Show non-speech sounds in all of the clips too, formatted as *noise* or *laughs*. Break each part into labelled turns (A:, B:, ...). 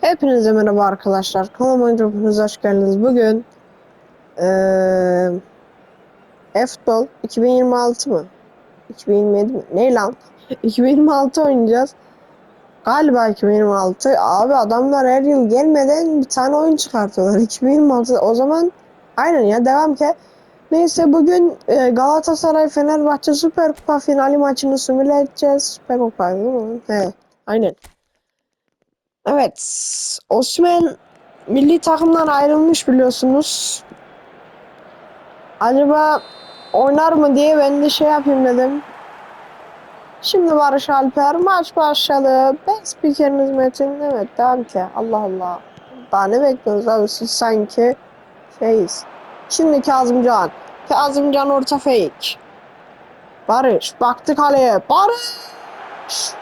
A: Hepinize merhaba arkadaşlar. Kanalıma hepiniz hoş geldiniz. Bugün eee F-Ball 2026 mı? 2027 mi? Ne lan? *laughs* 2026 oynayacağız. Galiba 2026. Abi adamlar her yıl gelmeden bir tane oyun çıkartıyorlar. 2026. O zaman aynen ya devam ki. Neyse bugün e, Galatasaray Fenerbahçe Süper Kupa finali maçını simüle edeceğiz. Süper Kupa değil mi? He, aynen. Evet. Osimhen milli takımdan ayrılmış biliyorsunuz. Acaba oynar mı diye ben de şey yapayım dedim. Şimdi Barış Alper maç başladı. Ben spikeriniz Metin. Evet devam ki. Allah Allah. Daha ne bekliyorsunuz abi siz sanki şeyiz. Şimdi Kazımcan. Kazımcan orta fake. Barış baktı kaleye. Barış.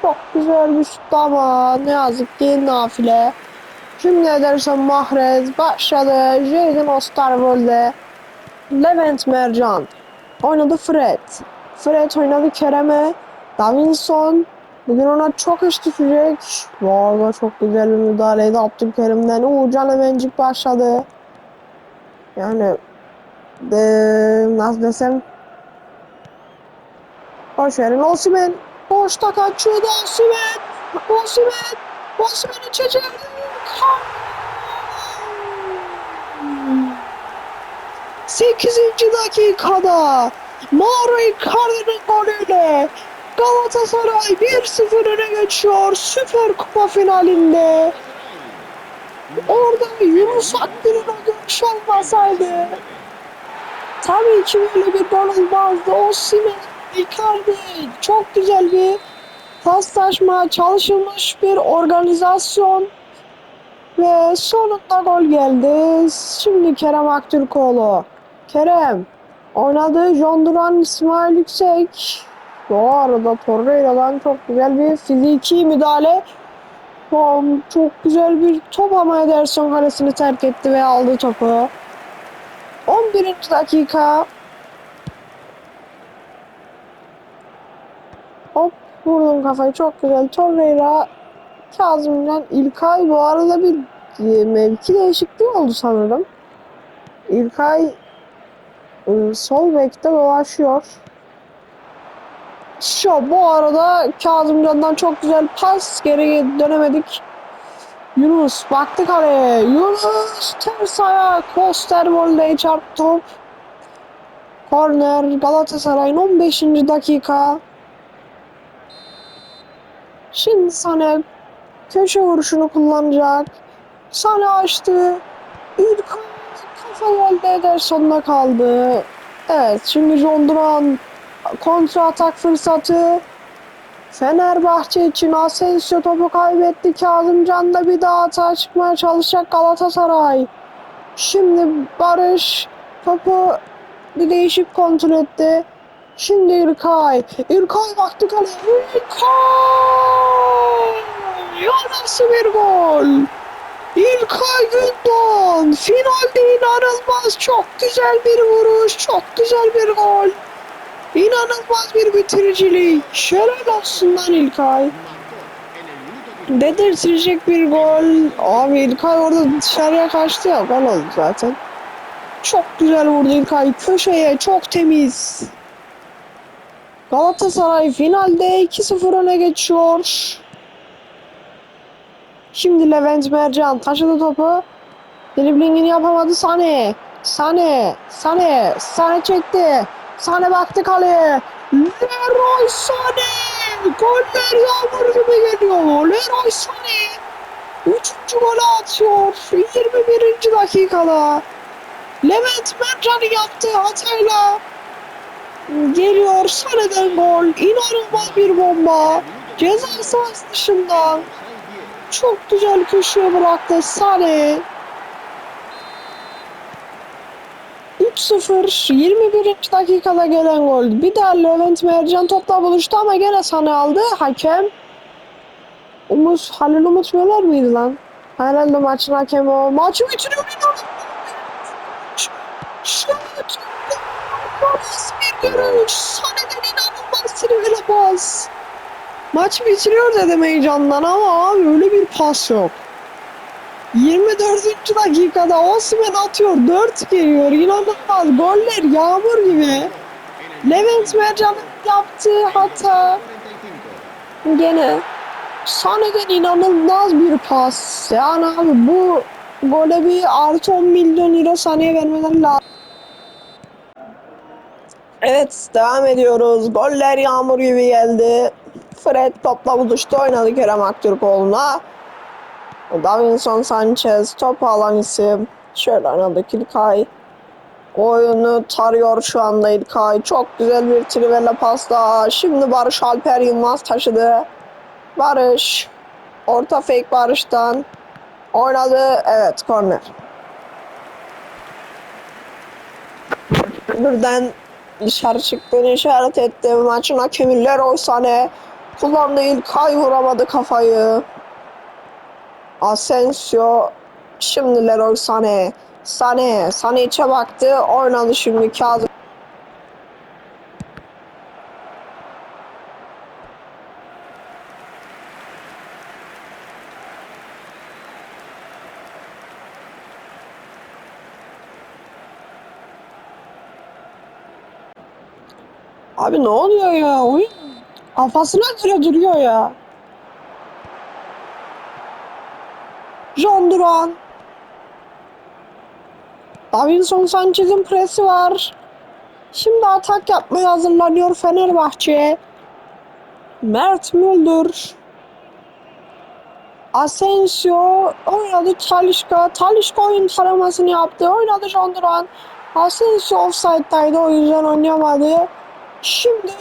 A: Çok güzel bir şut ama ne yazık ki nafile. Şimdi Ederson Mahrez başladı. Jadon Osterwolde. Levent Mercan. Oynadı Fred. Fred oynadı Kerem'e. Davinson. Bugün ona çok iş düşecek. Bu arada çok güzel bir müdahaleydi Abdülkerim'den. Uğurcan Emencik başladı. Yani de, nasıl desem Boş verin Osimhen. Boşta kaçıyordu Osimhen. Osimhen. Osimhen'i çekebilir. 8. dakikada Mauro Icardi'nin golüyle Galatasaray 1-0 öne geçiyor Süper Kupa finalinde. Orada Yunus Akgül'ün o görüş olmasaydı tabii ki böyle bir gol olmazdı. Osimhen, Icardi çok güzel bir paslaşma, çalışılmış bir organizasyon ve sonunda gol geldi. Şimdi Kerem Aktürkoğlu. Kerem oynadı. John Duran, İsmail Yüksek. Bu arada Torreira'dan çok güzel bir fiziki müdahale. Bom, çok güzel bir top ama Ederson kalesini terk etti ve aldı topu. 11. dakika. Hop vurdum kafayı çok güzel. Torreira Kazımcan İlkay bu arada bir e, mevki değişikliği oldu sanırım. İlkay e, sol bekte dolaşıyor. Şu bu arada Kazımcan'dan çok güzel pas geri dönemedik. Yunus baktı kaleye. Yunus ters ayak. Osterwolde'ye çarptı top. Korner Galatasaray'ın 15. dakika. Şimdi Sané köşe vuruşunu kullanacak. Sané açtı. İlk kafa geldi Ederson'da kaldı. Evet şimdi John Duran kontra atak fırsatı. Fenerbahçe için Asensio topu kaybetti. Kazımcan da bir daha atağa çıkmaya çalışacak Galatasaray. Şimdi Barış topu bir değişik kontrol etti. Şimdi İlkay. İlkay baktı kaleye. İlkay! Ya nasıl bir gol? İlkay Gündoğan. Finalde inanılmaz. Çok güzel bir vuruş. Çok güzel bir gol. İnanılmaz bir bitiricilik. Şöyle olsun lan İlkay. Dedirtecek bir gol. Abi İlkay orada dışarıya kaçtı ya. Gol oldu zaten. Çok güzel vurdu İlkay. Köşeye çok temiz. Galatasaray finalde 2-0 öne geçiyor. Şimdi Levent Mercan taşıdı topu. Driblingini yapamadı Sane. Sane. Sane. Sane çekti. Sane baktı kaleye. Leroy Sane. Goller yağmur gibi geliyor. Leroy Sane. Üçüncü golü atıyor. 21. dakikada. Levent Mercan'ı yaptığı hatayla geliyor Sane'den gol. İnanılmaz bir bomba. Ceza sahası dışında. Çok güzel köşeye bıraktı Sane. 3-0 21. dakikada gelen gol. Bir daha Levent Mercan topla buluştu ama gene Sane aldı. Hakem Umut, Halil Umut Böler miydi lan? Herhalde maçın hakemi o. Maçı bitiriyor. Şut. Bir görüş. Sane'den inanılmaz trivela pas. Maç bitiriyor dedim heyecandan ama abi öyle bir pas yok. 24. dakikada Osimhen atıyor. 4 geliyor. İnanılmaz. Goller yağmur gibi. Levent Mercan'ın yaptığı hata. Gene Sane'den inanılmaz bir pas. Yani abi bu gole bir artı 10 milyon euro Sane'ye vermeleri lazım. Evet devam ediyoruz. Goller yağmur gibi geldi. Fred topla buluştu oynadı Kerem Aktürkoğlu'na. Davinson Sanchez top alan isim. Şöyle oynadı Kilkay. Oyunu tarıyor şu anda İlkay. Çok güzel bir trivela pasta. Şimdi Barış Alper Yılmaz taşıdı. Barış. Orta fake Barış'tan. Oynadı. Evet korner. Birden dışarı çıktığını işaret etti. Maçın hakemi Leroy Sané kullandı İlkay vuramadı kafayı. Asensio şimdi Leroy Sané. Sané, Sané içe baktı. Oynadı şimdi Kazım. Abi ne oluyor ya? Oyun kafasına göre duruyor ya. John Duran. Davinson Sanchez'in presi var. Şimdi atak yapmaya hazırlanıyor Fenerbahçe. Mert Müldür. Asensio oynadı Talişka. Talişka oyun taramasını yaptı. Oynadı John Duran. Asensio offside'daydı o yüzden oynayamadı. Şimdi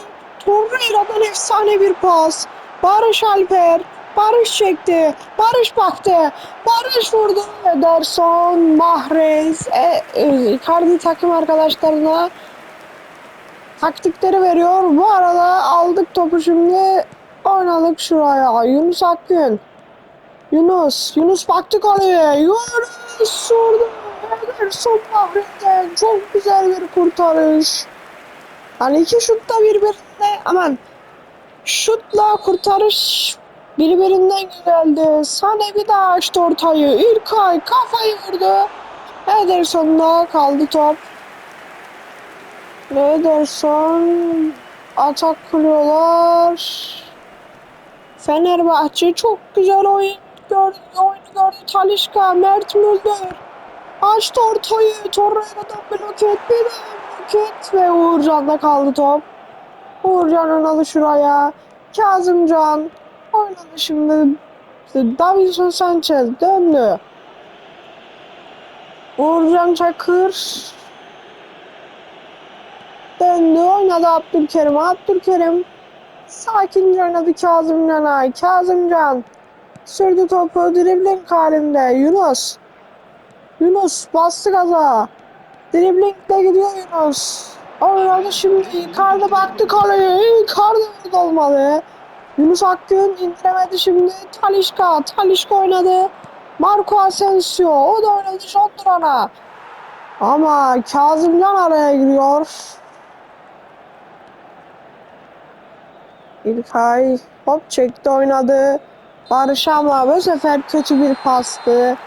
A: Torreira'dan efsane bir pas. Barış Alper. Barış çekti. Barış baktı. Barış vurdu. Ederson, Mahrez, e, e, Icardi takım arkadaşlarına taktikleri veriyor. Bu arada aldık topu şimdi. Oynadık şuraya. Yunus Akgün. Yunus. Yunus baktı kaleye. Yunus vurdu. Ederson Mahrez'den çok güzel bir kurtarış. Yani iki şut da birbirine aman şutla kurtarış birbirinden güzeldi. Sane bir daha açtı ortayı. İlkay kafayı vurdu. Ederson'da kaldı top. Ederson atak kuruyorlar. Fenerbahçe çok güzel oyun gördü. Oyunu gördü. Talişka, Mert Müldür. Açtı ortayı. Torreira'dan blok etti. Bir daha blok et ve Uğurcan'da kaldı top. Uğurcan oynadı şuraya. Kazımcan oynadı şimdi. Davinson Sanchez döndü. Uğurcan Çakır döndü oynadı Abdülkerim. Abdülkerim sakince oynadı Kazımcan'a. Kazımcan sürdü topu dribling halinde. Yunus Yunus bastı gaza. Driblingle gidiyor Yunus. Oynadı şimdi. Icardi baktı kaleye. Icardi olmalı. Yunus Akgün indiremedi şimdi. Talişka. Talişka oynadı. Marco Asensio. O da oynadı John Duran'a. Ama Kazımcan araya giriyor. İlkay hop çekti oynadı. Barış ama bu sefer kötü bir pastı.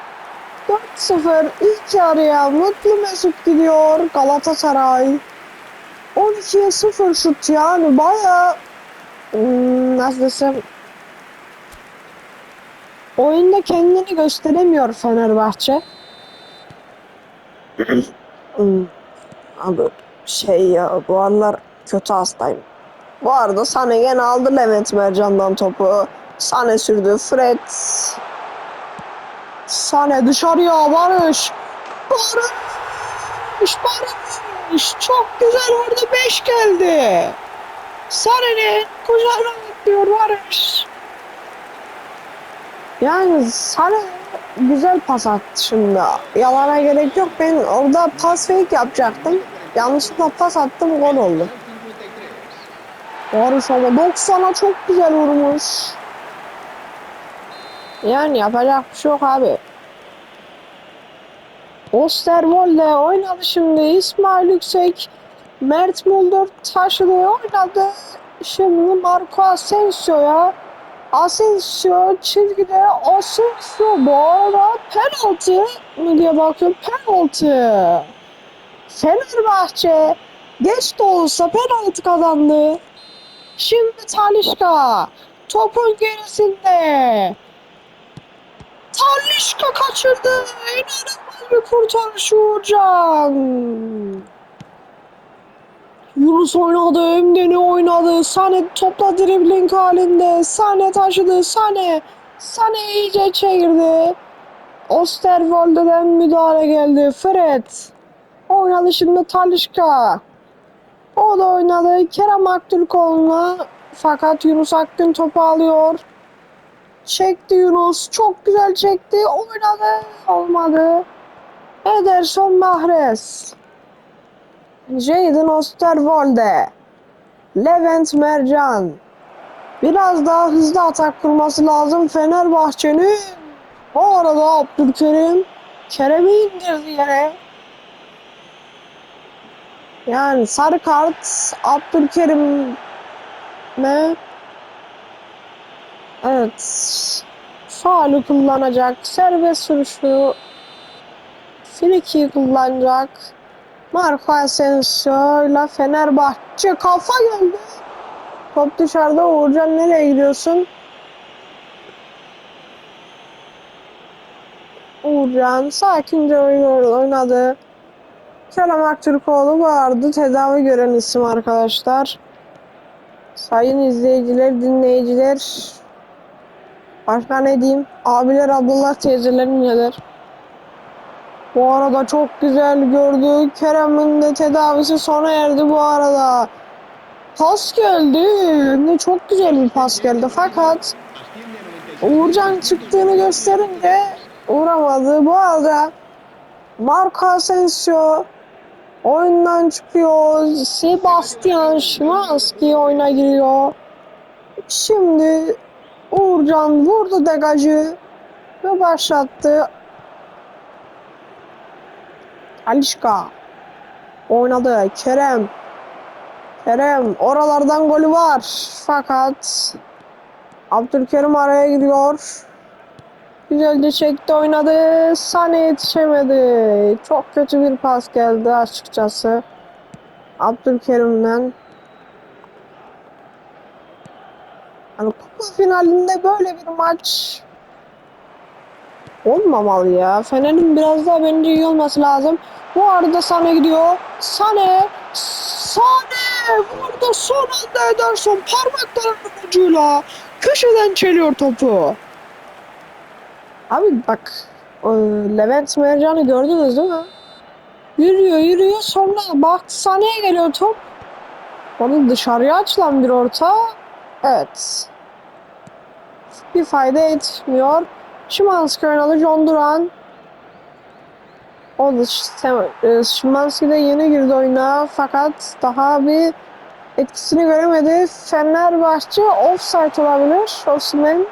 A: 4-0 ilk yarıya mutlu mesut gidiyor Galatasaray. 12'ye 0 şut yani baya hmm, nasıl desem oyunda kendini gösteremiyor Fenerbahçe. *clears throat* Hmm, Abi şey ya bu aralar kötü hastayım. Bu arada Sane gene aldı Levent Mercan'dan topu. Sane sürdü. Fred Sane dışarıya Barış. Barış. Barış. Çok güzel orada 5 geldi. Sane'nin kucağına atıyor Barış. Yani Sane güzel pas attı şimdi. Yalana gerek yok. Ben orada pas fake yapacaktım. Yanlışlıkla pas attım gol oldu. Barış ama 90'a çok güzel vurmuş. Yani yapacak bir şey yok abi. Osterwolde oynadı şimdi. İsmail Yüksek. Mert Mulder taşıdı oynadı. Şimdi Marco Asensio'ya. Asensio çizgide Asensio bu arada penaltı mı diye bakıyorum penaltı. Fenerbahçe geç de olsa penaltı kazandı. Şimdi Talişka topun gerisinde. Talişka kaçırdı. İnanılmaz bir kurtarış Uğurcan. Yunus oynadı, Emdeni oynadı. Sane topla dribling halinde. Sane taşıdı. Sane. Sane iyice çevirdi. Osterwolde'den müdahale geldi. Fred. Oynadı şimdi Talişka. O da oynadı. Kerem Aktürkoğlu'na. Fakat Yunus Akgün topu alıyor. Çekti Yunus. Çok güzel çekti. Oynadı. Olmadı. Ederson Mahrez. Jadon Osterwolde. Levent Mercan. Biraz daha hızlı atak kurması lazım Fenerbahçe'nin. O arada Abdülkerim Kerem'i indirdi yere. Yani sarı kart Abdülkerim'e evet faulü kullanacak. Serbest vuruşu Friki kullanacak. Marco Asensio ile Fenerbahçe kafa geldi. Top dışarıda. Uğurcan nereye gidiyorsun? Uğurcan sakince oynadı. Kerem Aktürkoğlu vardı. Tedavi gören isim arkadaşlar. Sayın izleyiciler, dinleyiciler. Başka ne diyeyim? Abiler, ablalar, teyzelerim neler? Bu arada çok güzel gördü. Kerem'in de tedavisi sona erdi bu arada. Pas geldi. De çok güzel bir pas geldi. Fakat Uğurcan çıktığını gösterince uğramadı. Bu arada Marco Asensio oyundan çıkıyor. Sebastian Szymanski oyuna giriyor. Şimdi Uğurcan vurdu degajı ve başlattı. Alişka oynadı. Kerem Kerem oralardan golü var. Fakat Abdülkerim araya giriyor. Güzelce çekti oynadı. Sane yetişemedi. Çok kötü bir pas geldi açıkçası. Abdülkerim'den. Hani kupa finalinde böyle bir maç olmamalı ya. Fener'in biraz daha bence iyi olması lazım. Bu arada Sane gidiyor. Sane Sane burada son anda Ederson parmaklarının ucuyla köşeden çeliyor topu. Abi bak o Levent Mercan'ı gördünüz değil mi? Yürüyor yürüyor sonra baktı Sane'ye geliyor top. Onun dışarıya açılan bir orta. Evet. Bir fayda etmiyor. Şimanski oynadı John Duran. O da Şimanski de yeni girdi oyuna fakat daha bir etkisini göremedi. Fenerbahçe offside olabilir. Osman.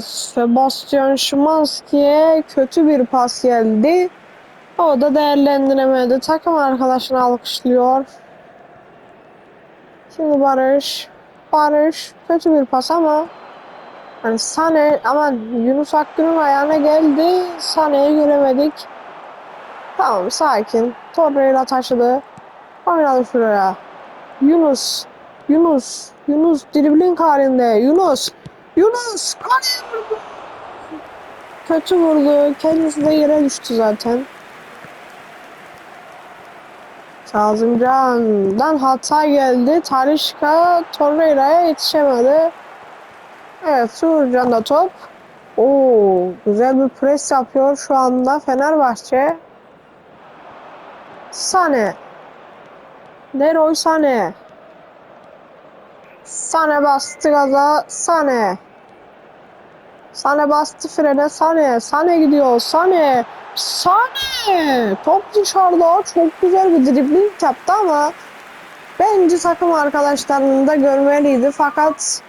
A: Sebastian Şimanski'ye kötü bir pas geldi. O da değerlendiremedi. Takım arkadaşını alkışlıyor. Şimdi Barış. Barış kötü bir pas ama Hani Sane aman Yunus Akgün'ün ayağına geldi. Sane'yi göremedik. Tamam sakin. Torreira taşıdı. Oynadı şuraya. Yunus. Yunus. Yunus dribling halinde. Yunus. Yunus. Kaleye vurdu. Kötü vurdu. Kendisi de yere düştü zaten. Kazımcan'dan hata geldi. Talişka Torreira'ya yetişemedi. Evet Uğurcan da top. Oo, güzel bir pres yapıyor şu anda Fenerbahçe. Sane. Leroy Sane. Sane bastı gaza. Sane. Sane bastı frene. Sane. Sane gidiyor. Sane. Sane. Top dışarıda. Çok güzel bir dribling yaptı ama bence takım arkadaşlarını da görmeliydi. Fakat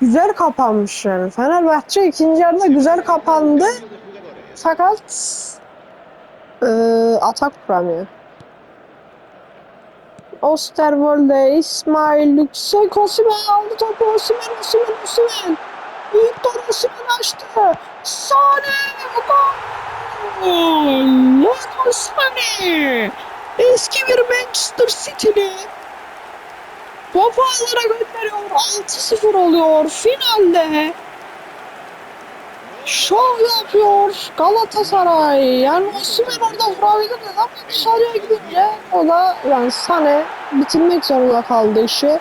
A: güzel kapanmış yani. Fenerbahçe ikinci yarıda güzel kapandı. Fakat e, atak kuramıyor. Osterwolde, İsmail Yüksek Osimhen aldı topu Osimhen, Osimhen, Osimhen. Osimhen açtı. Sane gol! Leroy Sane! Eski bir Manchester City'li topu ağlara gönderiyor. 6-0 oluyor finalde. Şov yapıyor Galatasaray. Yani Osimhen orada vurabilirdi ama dışarıya gidince o da yani Sane bitirmek zorunda kaldı işi.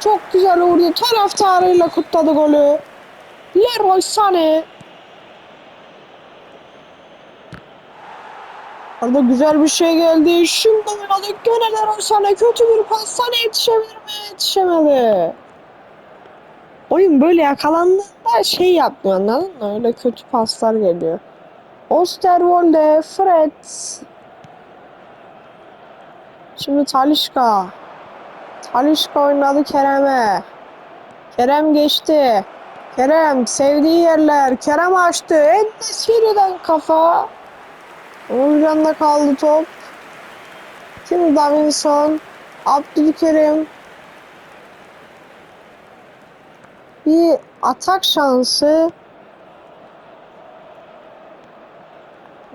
A: Çok güzel vurdu. Taraftarıyla kutladı golü. Leroy Sane. Orada güzel bir şey geldi. Şimdi oynadık. Gene Leroy Sane kötü bir pas. Sane yetişebilir mi? Yetişemedi. Oyun böyle yakalandığında şey yapmıyor anladın mı? Öyle kötü paslar geliyor. Osterwolde, Fred. Şimdi Talişka. Talişka oynadı Kerem'e. Kerem geçti. Kerem sevdiği yerler. Kerem açtı. Endesiri'den kafa. Uğurcan'da kaldı top. Şimdi Davinson. Abdülkerim. Bir atak şansı.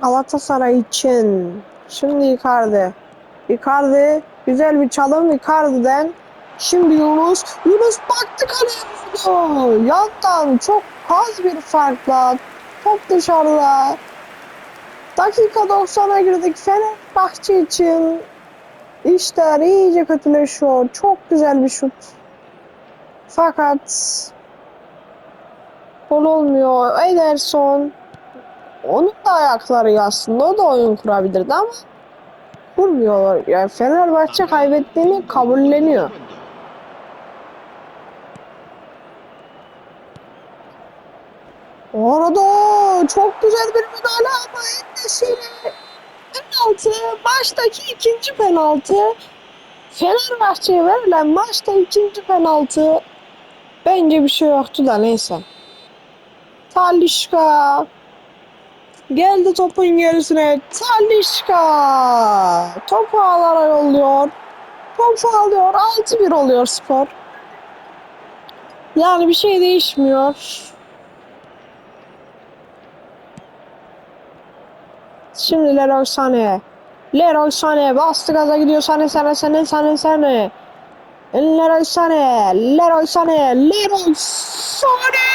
A: Galatasaray için. Şimdi Icardi. Icardi. Güzel bir çalım Icardi'den. Şimdi Yunus. Yunus baktı kaleye. Yandan çok az bir farkla. Top dışarıda. Dakika 90'a girdik. Fenerbahçe için işler iyice kötüleşiyor. Çok güzel bir şut. Fakat gol olmuyor. Ederson onun da ayakları aslında. O da oyun kurabilirdi ama kurmuyor. Yani Fenerbahçe kaybettiğini kabulleniyor. Orada çok güzel bir müdahale ama endesiyle penaltı. Maçtaki ikinci penaltı. Fenerbahçe'ye verilen maçta ikinci penaltı. Bence bir şey yoktu da neyse. Talişka. Geldi topun gerisine. Talişka. Topu ağlara yolluyor. Topu alıyor. 6-1 oluyor skor. Yani bir şey değişmiyor. Şimdi Leroy Sané. Leroy Sané bastı gaza gidiyor Sané Sané Sané Sané Sané. Leroy Sané. Leroy Sané. Leroy Sané.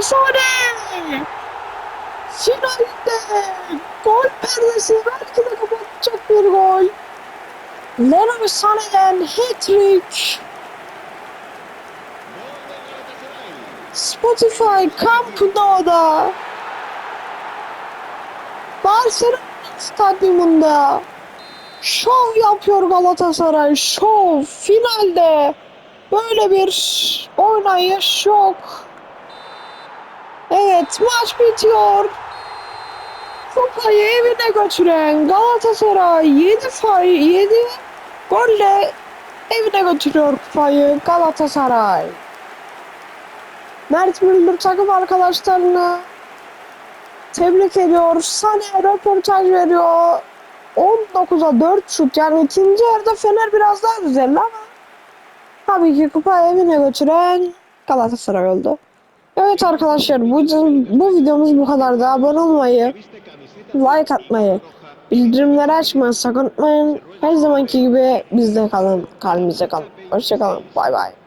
A: Sané. Finalde gol perdesi belki de kapatacak bir gol. Leroy Sané'den hat-trick. Spotify Camp Nou'da Barcelona stadyumunda şov yapıyor Galatasaray. Şov finalde böyle bir oynayış yok. Evet maç bitiyor. Kupayı evine götüren Galatasaray 7 fay 7 golle evine götürüyor kupayı Galatasaray. Mert Müldür takım arkadaşlarına tebrik ediyor. Sané röportaj veriyor. 19'a 4 şut yani ikinci yarıda Fener biraz daha güzeldi ama tabii ki kupa evine götüren Galatasaray oldu. Evet arkadaşlar bu, bu videomuz bu kadardı. Abone olmayı, like atmayı, bildirimleri açmayı sakın unutmayın. Her zamanki gibi bizde kalın, kalbimize kalın. Hoşçakalın. Bay bay.